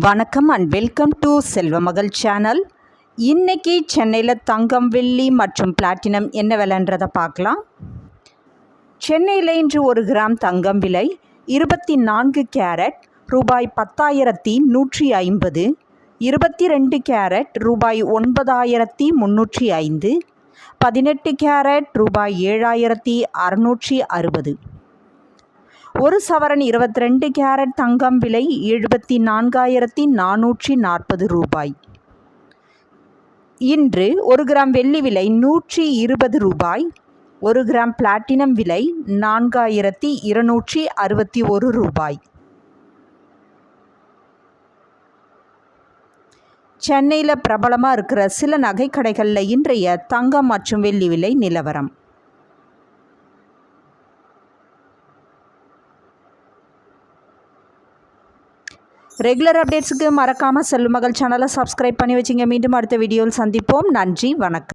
வணக்கம் and welcome to Selvamagal channel இன்றைக்கி சென்னையில் தங்கம் வெள்ளி மற்றும் பிளாட்டினம் என்ன விலைன்றதை பார்க்கலாம். சென்னையில் இன்று ஒரு கிராம் தங்கம் விலை இருபத்தி நான்கு கேரட் ரூபாய் பத்தாயிரத்தி நூற்றி ஐம்பது இருபத்தி ரெண்டு கேரட் ரூபாய் ஒன்பதாயிரத்தி முந்நூற்றி ஐந்து பதினெட்டு கேரட் ரூபாய் ஏழாயிரத்தி அறுநூற்றி அறுபது. ஒரு சவரன் இருபத்தி ரெண்டு கேரட் தங்கம் விலை எழுபத்தி நான்காயிரத்தி நானூற்றி நாற்பது ரூபாய். இன்று ஒரு கிராம் வெள்ளி விலை நூற்றி இருபது ரூபாய். ஒரு கிராம் பிளாட்டினம் விலை நான்காயிரத்தி இருநூற்றி அறுபத்தி ஒரு ரூபாய். சென்னையில் பிரபலமாக இருக்கிற சில நகைக்கடைகளில் இன்றைய தங்கம் மற்றும் வெள்ளி விலை நிலவரம். ரெகுலர் அப்டேட்ஸுக்கு மறக்காமல் செல்லுமகள் சேனலை சப்ஸ்கிரைப் பண்ணி வச்சுங்க. மீண்டும் அடுத்த வீடியோவில் சந்திப்போம். நன்றி. வணக்கம்.